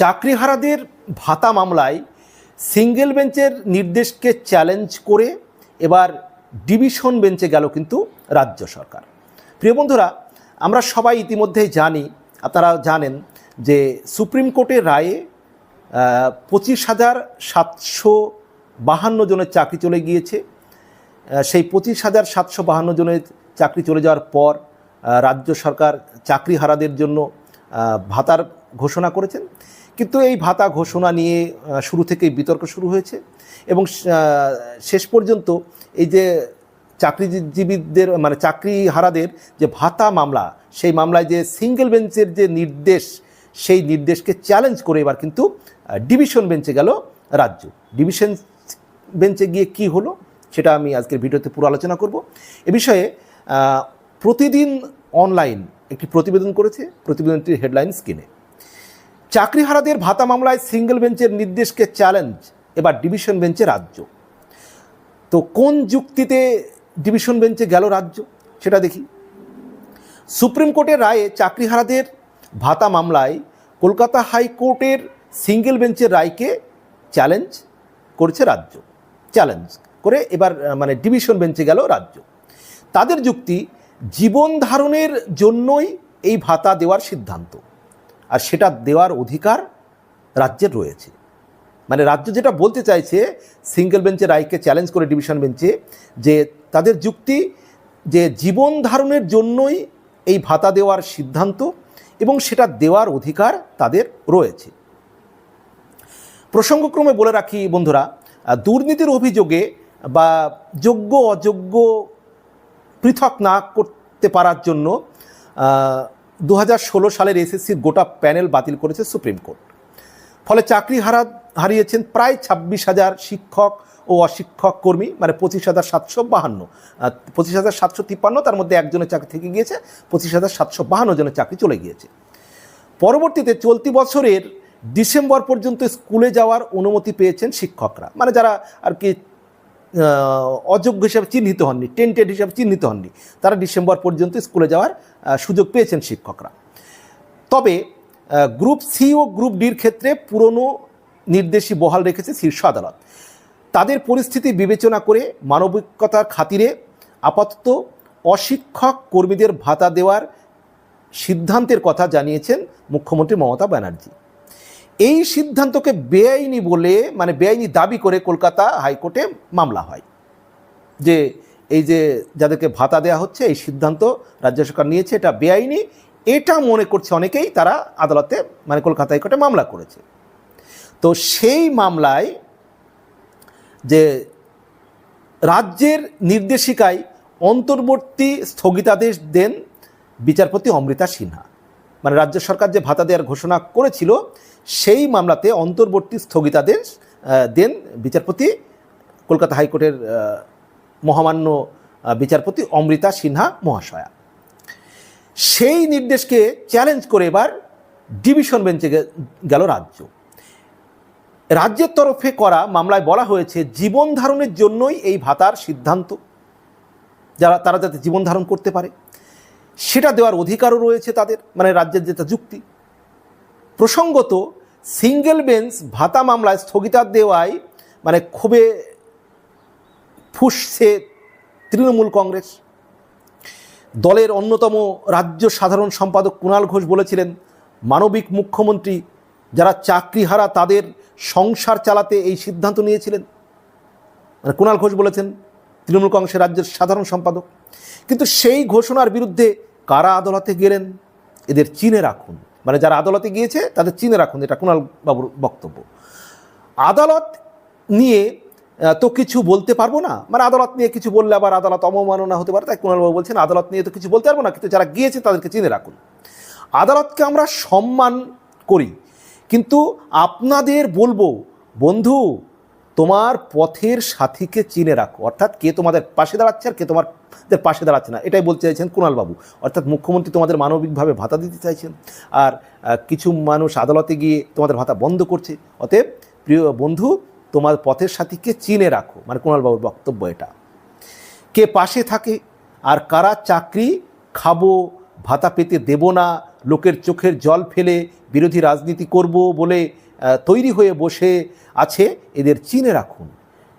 চাকরিহারাদের ভাতা মামলায় সিঙ্গেল বেঞ্চের নির্দেশকে চ্যালেঞ্জ করে এবার ডিভিশন বেঞ্চে গেল কিন্তু রাজ্য সরকার। প্রিয় বন্ধুরা, আমরা সবাই ইতিমধ্যেই জানি, আপনারা জানেন যে সুপ্রিম কোর্টের রায়ে পঁচিশ হাজার সাতশো বাহান্ন জনের চাকরি চলে গিয়েছে। সেই পঁচিশ হাজার সাতশো বাহান্ন জনের চাকরি চলে যাওয়ার পর রাজ্য সরকার চাকরিহারাদের জন্য ভাতার ঘোষণা করেছেন। কিন্তু এই ভাতা ঘোষণা নিয়ে শুরু থেকেই বিতর্ক শুরু হয়েছে এবং শেষ পর্যন্ত এই যে চাকরিজীবীদের মানে চাকরিহারাদের যে ভাতা মামলা, সেই মামলায় যে সিঙ্গেল বেঞ্চের যে নির্দেশ, সেই নির্দেশকে চ্যালেঞ্জ করে এবার কিন্তু ডিভিশন বেঞ্চে গেল রাজ্য। ডিভিশন বেঞ্চে গিয়ে কি হলো, সেটা আমি আজকের ভিডিওতে পুরো আলোচনা করব। এ বিষয়ে প্রতিদিন অনলাইন একটি প্রতিবেদন করেছে, প্রতিবেদনটির হেডলাইন স্ক্রিনে চাকরিহারাদের ভাতা মামলায় সিঙ্গেল বেঞ্চের নির্দেশকে চ্যালেঞ্জ, এবার ডিভিশন বেঞ্চে রাজ্য। তো কোন যুক্তিতে ডিভিশন বেঞ্চে গেল রাজ্য? সেটা দেখি। সুপ্রিম কোর্টের রায়ে চাকরিহারাদের ভাতা মামলায় কলকাতা হাইকোর্টের সিঙ্গেল বেঞ্চের রায়কে চ্যালেঞ্জ করেছে রাজ্য। চ্যালেঞ্জ করে এবার মানে ডিভিশন বেঞ্চে গেল রাজ্য। তাদের যুক্তি, জীবন ধারণের জন্যই এই ভাতা দেওয়ার সিদ্ধান্ত। আর সেটা দেওয়ার অধিকার রাজ্যের রয়েছে। মানে রাজ্য যেটা বলতে চাইছে সিঙ্গেল বেঞ্চের রায়কে চ্যালেঞ্জ করে ডিভিশন বেঞ্চে যে তাদের যুক্তি যে জীবন ধারণের জন্যই এই ভাতা দেওয়ার সিদ্ধান্ত এবং সেটা দেওয়ার অধিকার তাদের রয়েছে। প্রসঙ্গক্রমে বলে রাখি বন্ধুরা, দুর্নীতির অভিযোগে বা যোগ্য অযোগ্য পৃথক না করতে পারার জন্য দু হাজার ষোলো সালের এসএসসির গোটা প্যানেল বাতিল করেছে সুপ্রিম কোর্ট। ফলে চাকরি হারা, হারিয়েছেন প্রায় ছাব্বিশ হাজার শিক্ষক ও অশিক্ষক কর্মী মানে পঁচিশ হাজার সাতশো বাহান্ন পঁচিশ হাজার সাতশো তিপ্পান্ন, তার মধ্যে একজনের চাকরি থেকে গিয়েছে, পঁচিশ হাজার সাতশো বাহান্ন জনের চাকরি চলে গিয়েছে। পরবর্তীতে চলতি বছরের ডিসেম্বর পর্যন্ত স্কুলে যাওয়ার অনুমতি পেয়েছেন শিক্ষকরা মানে যারা আর কি অযোগ্য হিসাবে চিহ্নিত হননি টেন্টেড হিসাবে চিহ্নিত হননি। তারা ডিসেম্বর পর্যন্ত স্কুলে যাওয়ার সুযোগ পেয়েছেন শিক্ষকরা। তবে গ্রুপ সি ও গ্রুপ ডির ক্ষেত্রে পুরনো নির্দেশই বহাল রেখেছে শীর্ষ আদালত। তাদের পরিস্থিতি বিবেচনা করে মানবিকতার খাতিরে আপাতত অশিক্ষক কর্মীদের ভাতা দেওয়ার সিদ্ধান্তের কথা জানিয়েছেন মুখ্যমন্ত্রী মমতা ব্যানার্জি। এই সিদ্ধান্তকে বেআইনি বলে মানে বেআইনি দাবি করে কলকাতা হাইকোর্টে মামলা হয়। যে এই যে যাদেরকে ভাতা দেওয়া হচ্ছে, এই সিদ্ধান্ত রাজ্য সরকার নিয়েছে, এটা বেআইনি। এটা মনে করছে অনেকেই, তারা আদালতে মানে কলকাতা হাইকোর্টে মামলা করেছে। তো সেই মামলায় যে রাজ্যের নির্দেশিকায় অন্তর্বর্তী স্থগিতাদেশ দেন বিচারপতি অমৃতা সিনহা। মানে রাজ্য সরকার যে ভাতা দেওয়ার ঘোষণা করেছিল, সেই মামলাতে অন্তর্বর্তী স্থগিতাদেশ দেন বিচারপতি, কলকাতা হাইকোর্টের মহামান্য বিচারপতি অমৃতা সিনহা মহাশয়া। সেই নির্দেশকে চ্যালেঞ্জ করে এবার ডিভিশন বেঞ্চে গেল রাজ্য। রাজ্যের তরফে করা মামলায় বলা হয়েছে, জীবন ধারণের জন্যই এই ভাতার সিদ্ধান্ত, যারা, তারা যাতে জীবন ধারণ করতে পারে। সেটা দেওয়ার অধিকারও রয়েছে তাদের মানে রাজ্যের যেটা যুক্তি। প্রসঙ্গত সিঙ্গেল বেঞ্চ ভাতা মামলায় স্থগিতা দেওয়ায় মানে ক্ষোভে ফুসছে তৃণমূল কংগ্রেস। দলের অন্যতম রাজ্য সাধারণ সম্পাদক কুণাল ঘোষ বলেছিলেন, মানবিক মুখ্যমন্ত্রী যারা চাকরিহারা তাদের সংসার চালাতে এই সিদ্ধান্ত নিয়েছিলেন। মানে কুণাল ঘোষ বলেছেন তৃণমূল কংগ্রেসের রাজ্যের সাধারণ সম্পাদক। কিন্তু সেই ঘোষণার বিরুদ্ধে কারা আদালতে গেলেন? এদের চিনে রাখুন। মানে যারা আদালতে গিয়েছে, তাদের চিনে রাখুন। এটা কুণাল বাবুর বক্তব্য। আদালত নিয়ে তো কিছু বলতে পারব না। মানে আদালত নিয়ে কিছু বললে আবার আদালত অবমাননা হতে পারে। তাই কুণালবাবু বলছেন, আদালত নিয়ে তো কিছু বলতে পারব না। কিন্তু যারা গিয়েছে, তাদেরকে চিনে রাখুন। আদালতকে আমরা সম্মান করি। কিন্তু আপনাদের বলব, বন্ধু তোমার পথের সাথীকে চিনে রাখো। অর্থাৎ কে তোমাদের পাশে দাঁড়াচ্ছে আর কে তোমাদের পাশে দাঁড়াচ্ছে না। এটাই বলতে চাইছেন কুণালবাবু অর্থাৎ মুখ্যমন্ত্রী তোমাদের মানবিকভাবে ভাতা দিতে চাইছেন আর কিছু মানুষ আদালতে গিয়ে তোমাদের ভাতা বন্ধ করছে। অতএব প্রিয় বন্ধু, তোমার পথের সাথীকে চিনে রাখো। মানে কুণালবাবুর বক্তব্য এটা। কে পাশে থাকে আর কারা চাকরি খাব, ভাতা পেতে দেব না, লোকের চোখের জল ফেলে বিরোধী রাজনীতি করব বলে তৈরি হয়ে বসে আছে, এদের চিনে রাখুন।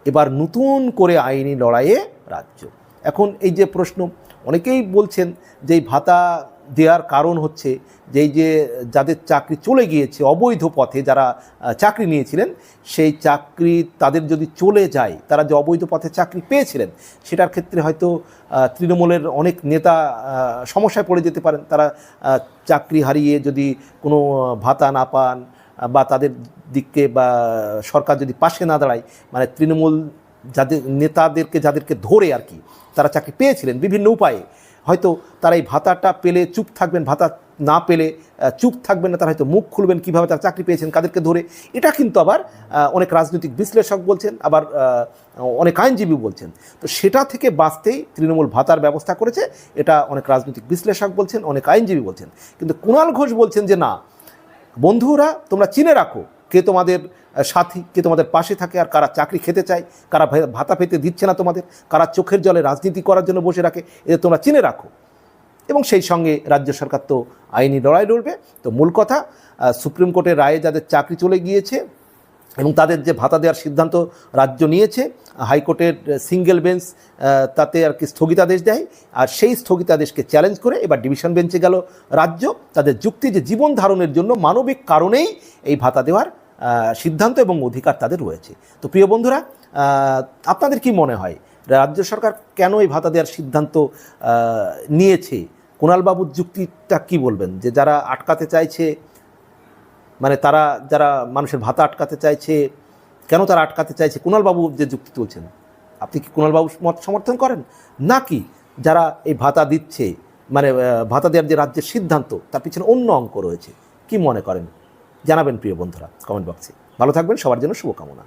এবার নতুন করে আইনি লড়াইয়ে রাজ্য। এখন এই যে প্রশ্ন, অনেকেই বলছেন যে ভাতা দেওয়ার কারণ হচ্ছে যে যে যাদের চাকরি চলে গিয়েছে, অবৈধ পথে যারা চাকরি নিয়েছিলেন, সেই চাকরি তাদের যদি চলে যায়, তারা যে অবৈধ পথে চাকরি পেয়েছিলেন, সেটার ক্ষেত্রে হয়তো তৃণমূলের অনেক নেতা সমস্যায় পড়ে যেতে পারেন। তারা চাকরি হারিয়ে যদি কোনো ভাতা না পান বা তাদের দিককে বা সরকার যদি পাশে না দাঁড়ায় মানে তৃণমূল যাদের, নেতাদেরকে যাদেরকে ধরে আর কি, তারা চাকরি পেয়েছিলেন বিভিন্ন উপায়ে। হয়তো তারা এই ভাতাটা পেলে চুপ থাকবেন, ভাতা না পেলে চুপ থাকবেন না, তারা হয়তো মুখ খুলবেন কীভাবে তারা চাকরি পেয়েছেন, কাদেরকে ধরে। এটা কিন্তু আবার অনেক রাজনৈতিক বিশ্লেষক বলছেন, আবার অনেক আইনজীবী বলছেন। তো সেটা থেকে বাঁচতেই তৃণমূল ভাতার ব্যবস্থা করেছে, এটা অনেক রাজনৈতিক বিশ্লেষক বলছেন, অনেক আইনজীবী বলছেন। কিন্তু কুণাল ঘোষ বলছেন যে না বন্ধুরা, তোমরা চিনে রাখো কে তোমাদের সাথী, কে তোমাদের পাশে থাকে আর কারা চাকরি খেতে চায়, কারা ভাতা পেতে দিচ্ছে না তোমাদের, কারা চোখের জলে রাজনীতি করার জন্য বসে রাখে, এদের তোমরা চিনে রাখো। এবং সেই সঙ্গে রাজ্য সরকার তো আইনি লড়াই লড়বে। তো মূল কথা সুপ্রিম কোর্টের রায়ে যাদের চাকরি চলে গিয়েছে এবং তাদের যে ভাতা দেওয়ার সিদ্ধান্ত রাজ্য নিয়েছে, হাইকোর্টের সিঙ্গেল বেঞ্চ তাতে আর কি স্থগিতাদেশ দেয় আর সেই স্থগিতাদেশকে চ্যালেঞ্জ করে এবার ডিভিশন বেঞ্চে গেল রাজ্য। তাদের যুক্তি যে জীবন ধারণের জন্য মানবিক কারণেই এই ভাতা দেওয়ার সিদ্ধান্ত এবং অধিকার তাদের রয়েছে। তো প্রিয় বন্ধুরা আপনাদের কি মনে হয়, রাজ্য সরকার কেন এই ভাতা দেওয়ার সিদ্ধান্ত নিয়েছে? কুণালবাবুর যুক্তিটা কি বলবেন? যে যারা আটকাতে চাইছে মানে তারা যারা মানুষের ভাতা আটকাতে চাইছে, কেন তারা আটকাতে চাইছে? কুণালবাবু যে যুক্তি তুলছেন, আপনি কি কুণালবাবু মত সমর্থন করেন? নাকি যারা এই ভাতা দিচ্ছে মানে ভাতা দেওয়ার যে রাজ্যের সিদ্ধান্ত, তার পিছনে অন্য অঙ্ক রয়েছে, কি মনে করেন? জানাবেন প্রিয় বন্ধুরা কমেন্ট বক্সে ভালো থাকবেন, সবার জন্য শুভকামনা।